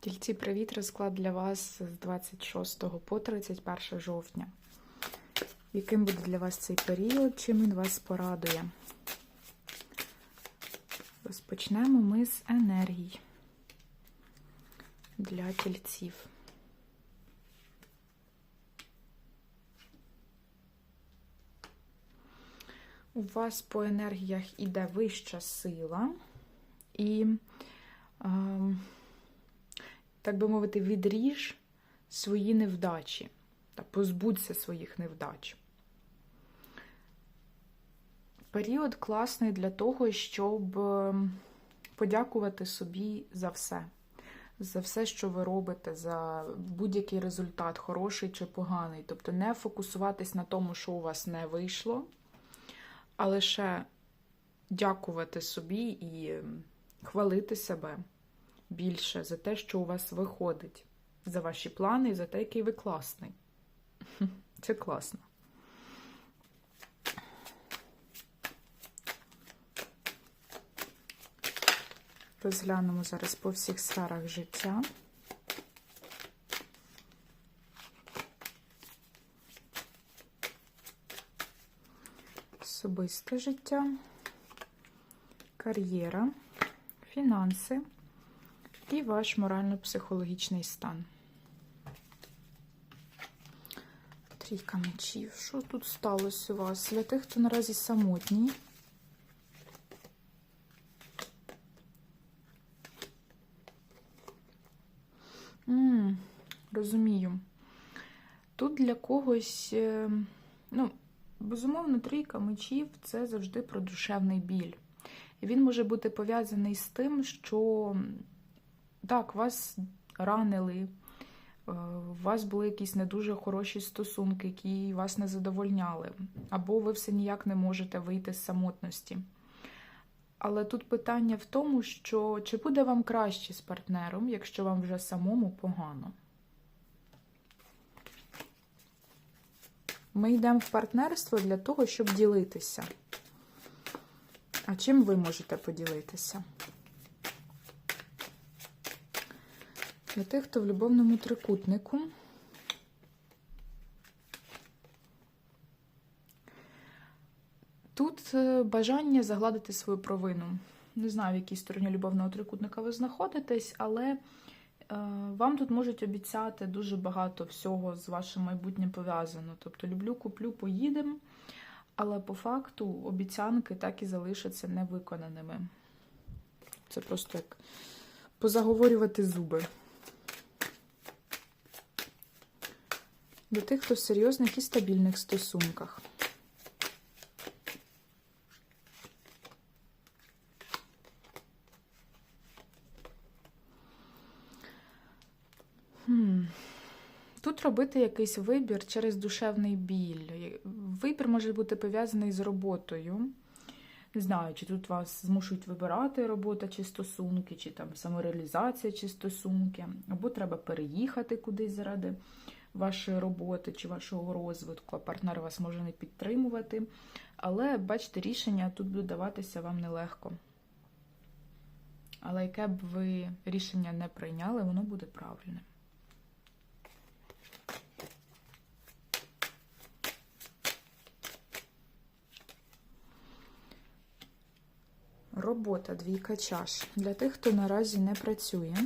Тільці, привіт! Розклад для вас з 26 по 31 жовтня. Яким буде для вас цей період? Чим він вас порадує? Розпочнемо ми з енергій для тільців. У вас по енергіях іде вища сила і. Ем, так би мовити, відріж свої невдачі та позбудься своїх невдач. Період класний для того, щоб подякувати собі за все. За все, що ви робите, за будь-який результат, хороший чи поганий. Тобто не фокусуватись на тому, що у вас не вийшло, а лише дякувати собі і хвалити себе більше за те, що у вас виходить, за ваші плани і за те, який ви класний. Це класно. Розглянемо зараз по всіх сферах життя. Особисте життя, кар'єра, фінанси і ваш морально-психологічний стан. Трійка мечів. Що тут сталося у вас? Для тих, хто наразі самотній. Розумію. Тут для когось, е, ну, безумовно, трійка мечів це завжди про душевний біль. Він може бути пов'язаний з тим, що так, вас ранили, е, у вас були якісь не дуже хороші стосунки, які вас не задовольняли, або ви все ніяк не можете вийти з самотності. Але тут питання в тому, що чи буде вам краще з партнером, якщо вам вже самому погано. Ми йдемо в партнерство для того, щоб ділитися. А чим ви можете поділитися? Для тих, хто в любовному трикутнику. Тут е, бажання загладити свою провину. Не знаю, в якій стороні любовного трикутника ви знаходитесь, але е, вам тут можуть обіцяти дуже багато всього з вашим майбутнім пов'язано. Тобто, люблю, куплю, поїдемо, але по факту обіцянки так і залишаться невиконаними. Це просто як позаговорювати зуби. До тих, хто в серйозних і стабільних стосунках. Тут робити якийсь вибір через душевний біль. Вибір може бути пов'язаний з роботою. Не знаю, чи тут вас змушують вибирати робота чи стосунки, чи там самореалізація чи стосунки, або треба переїхати кудись заради вашої роботи чи вашого розвитку, а партнер вас може не підтримувати. Але, бачите, рішення тут буде даватися вам нелегко. Але яке б ви рішення не прийняли, воно буде правильним. Робота двійка чаш. Для тих, хто наразі не працює.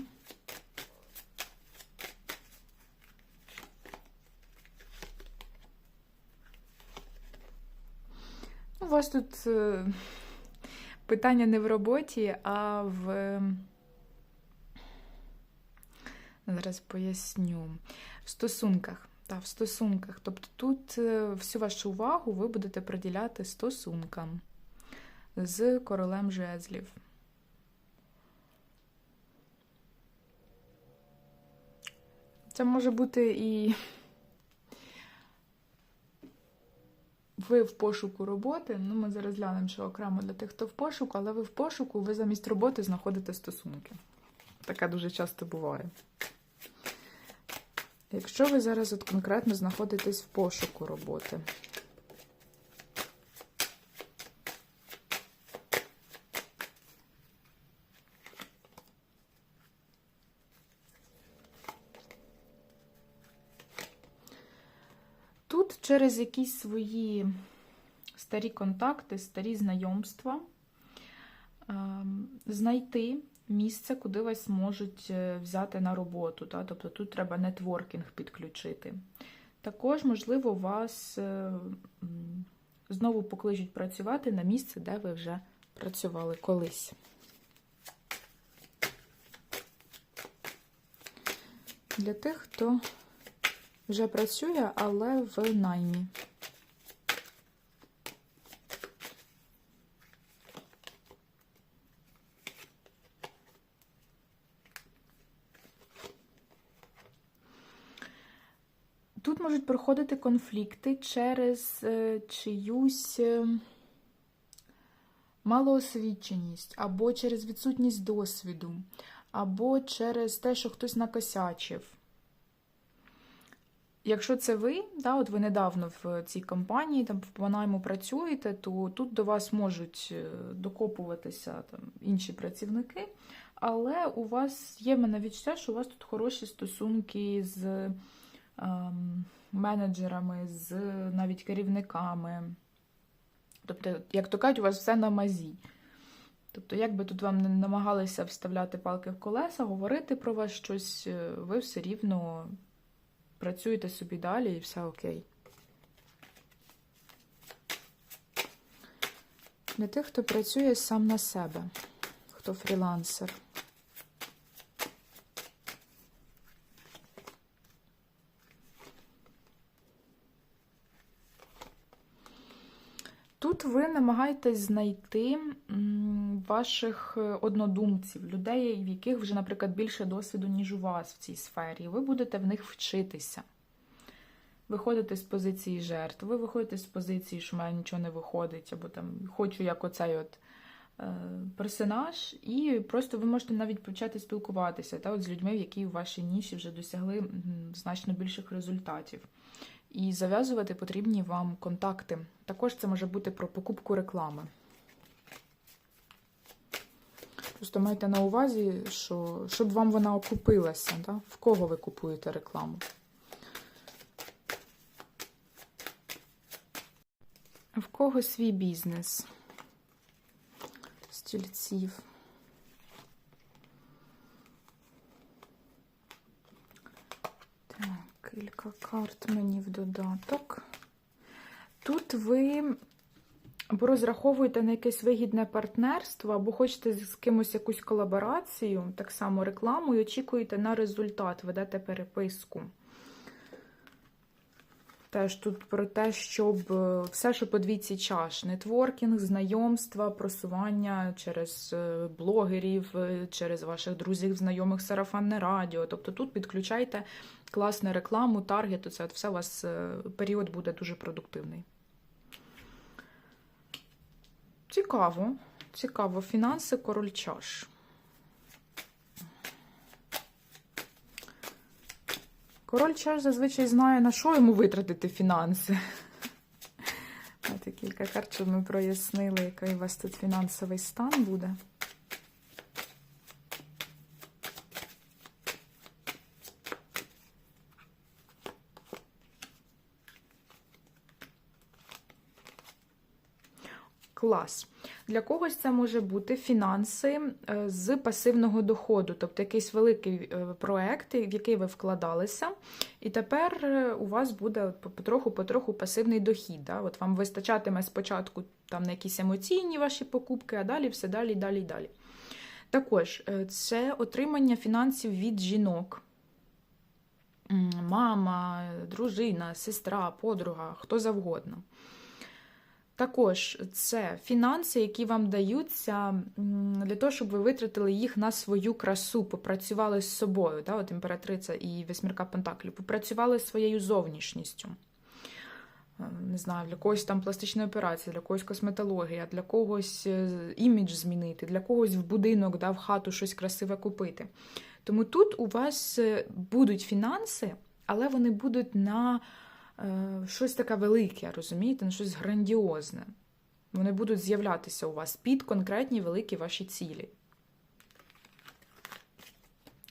У тут е, питання не в роботі, а в. Зараз поясню. В стосунках. Так, в стосунках. Тобто тут е, всю вашу увагу ви будете приділяти стосункам з королем жезлів. Це може бути і ви в пошуку роботи. Ну, ми зараз глянемо, що окремо для тих, хто в пошуку, але ви в пошуку, ви замість роботи знаходите стосунки. Таке дуже часто буває. Якщо ви зараз от конкретно знаходитесь в пошуку роботи, через якісь свої старі контакти, старі знайомства ем, знайти місце, куди вас можуть е, взяти на роботу. Тобто тут треба нетворкінг підключити. Також, можливо, вас е, знову покличуть працювати на місце, де ви вже працювали колись. Для тих, хто вже працює, але в наймі. Тут можуть проходити конфлікти через е, чиюсь е, малоосвіченість, або через відсутність досвіду, або через те, що хтось накосячив. Якщо це ви, да, от ви недавно в цій компанії, там по найму працюєте, то тут до вас можуть е, докопуватися там, інші працівники, але у вас є мене відчуття, що у вас тут хороші стосунки з ем, менеджерами, з навіть керівниками. Тобто, як то кажуть, у вас все на мазі. Тобто, як би тут вам не намагалися вставляти палки в колеса, говорити про вас щось, е, ви все рівно працюєте собі далі і все окей. Для тих, хто працює сам на себе, хто фрілансер. Ви намагаєтесь знайти ваших е, однодумців, людей, в яких вже, наприклад, більше досвіду, ніж у вас в цій сфері. Ви будете в них вчитися. Виходите з позиції жертв, ви виходите з позиції, що в мене нічого не виходить, або там хочу як оцей от е, персонаж, і просто ви можете навіть почати спілкуватися та, от з людьми, які у вашій ніші вже досягли значно більших результатів. І зав'язувати потрібні вам контакти. Також це може бути про покупку реклами. Просто майте на увазі, що щоб вам вона окупилася, да? в кого ви купуєте рекламу. В кого свій бізнес? Стільців. Так, кілька карт мені в додаток. Тут ви або розраховуєте на якесь вигідне партнерство, або хочете з кимось якусь колаборацію, так само рекламу, і очікуєте на результат, ведете переписку. Теж тут про те, щоб е, все, що по двійці чаш, нетворкінг, знайомства, просування через е, блогерів, е, через ваших друзів, знайомих сарафанне радіо. Тобто тут підключайте класну рекламу, таргет, це от все у вас період буде дуже продуктивний. Цікаво, цікаво. Фінанси король чаш. Король чаш зазвичай знає, на що йому витратити фінанси. Ось кілька карт, щоб ми прояснили, який у вас тут фінансовий стан буде. Клас. Для когось це може бути фінанси е, з пасивного доходу, тобто якийсь великий е, проект, в який ви вкладалися, і тепер е, у вас буде потроху-потроху пасивний дохід. Да? От Вам вистачатиме спочатку там на якісь емоційні ваші покупки, а далі все далі, далі, далі. Також це отримання фінансів від жінок. Мама, дружина, сестра, подруга, хто завгодно. Також це фінанси, які вам даються для того, щоб ви витратили їх на свою красу, попрацювали з собою. Да? От імператриця і восьмірка Пентаклів, попрацювали своєю зовнішністю. Е, не знаю, для когось там пластична операція, для когось косметологія, для когось е, імідж змінити, для когось в будинок, да, в хату щось красиве купити. Тому тут у вас е, будуть фінанси, але вони будуть на щось таке велике, розумієте, щось грандіозне. Вони будуть з'являтися у вас під конкретні великі ваші цілі.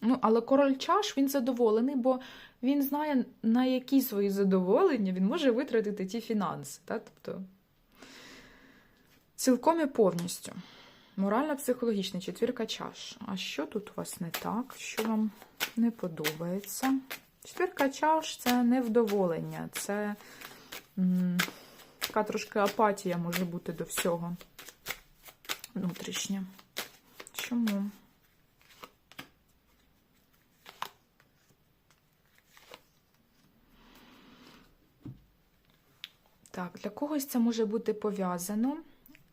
Ну, але король чаш він задоволений, бо він знає, на які свої задоволення він може витратити ті фінанси. Та? Тобто, цілком і повністю. Морально-психологічна четвірка чаш. А що тут у вас не так? Що вам не подобається? Четвірка чаш це невдоволення, це така трошки апатія може бути до всього внутрішня. Чому? Так, для когось це може бути пов'язано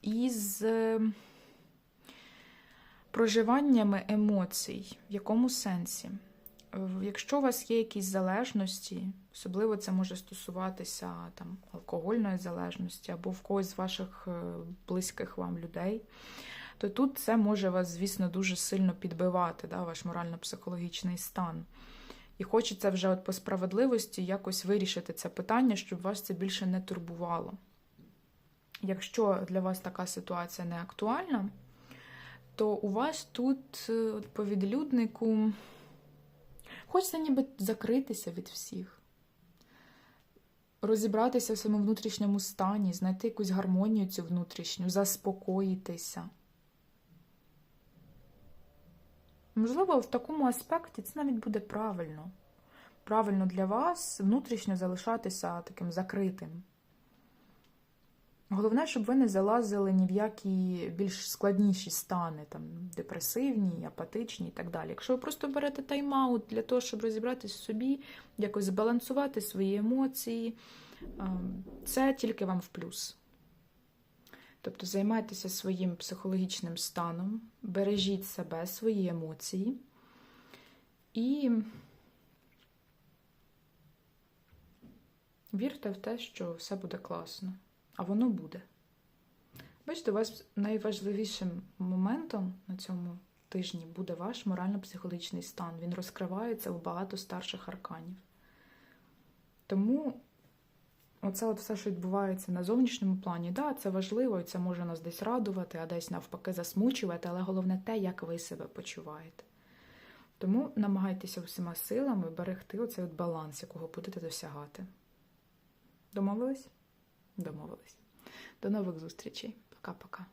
із е, проживаннями емоцій. В якому сенсі? Якщо у вас є якісь залежності, особливо це може стосуватися там, алкогольної залежності або в когось з ваших е, близьких вам людей, то тут це може вас, звісно, дуже сильно підбивати, да, ваш морально-психологічний стан. І хочеться вже от по справедливості якось вирішити це питання, щоб вас це більше не турбувало. Якщо для вас така ситуація не актуальна, то у вас тут е, по відлюднику хочеться ніби закритися від всіх, розібратися в своєму внутрішньому стані, знайти якусь гармонію цю внутрішню, заспокоїтися. Можливо, в такому аспекті це навіть буде правильно. Правильно для вас внутрішньо залишатися таким закритим. Головне, щоб ви не залазили ні в які більш складніші стани, там, депресивні, апатичні і так далі. Якщо ви просто берете тайм-аут для того, щоб розібратися в собі, якось збалансувати свої емоції, ем, це тільки вам в плюс. Тобто займайтеся своїм психологічним станом, бережіть себе, свої емоції і вірте в те, що все буде класно, а воно буде. Бачите, у вас найважливішим моментом на цьому тижні буде ваш морально-психологічний стан. Він розкривається в багато старших арканів. Тому Оце от все, що відбувається на зовнішньому плані, да, це важливо, і це може нас десь радувати, а десь навпаки засмучувати, але головне те, як ви себе почуваєте. Тому намагайтеся всіма силами берегти оцей от баланс, якого будете досягати. Домовились? Домовились. До нових зустрічей. Пока-пока.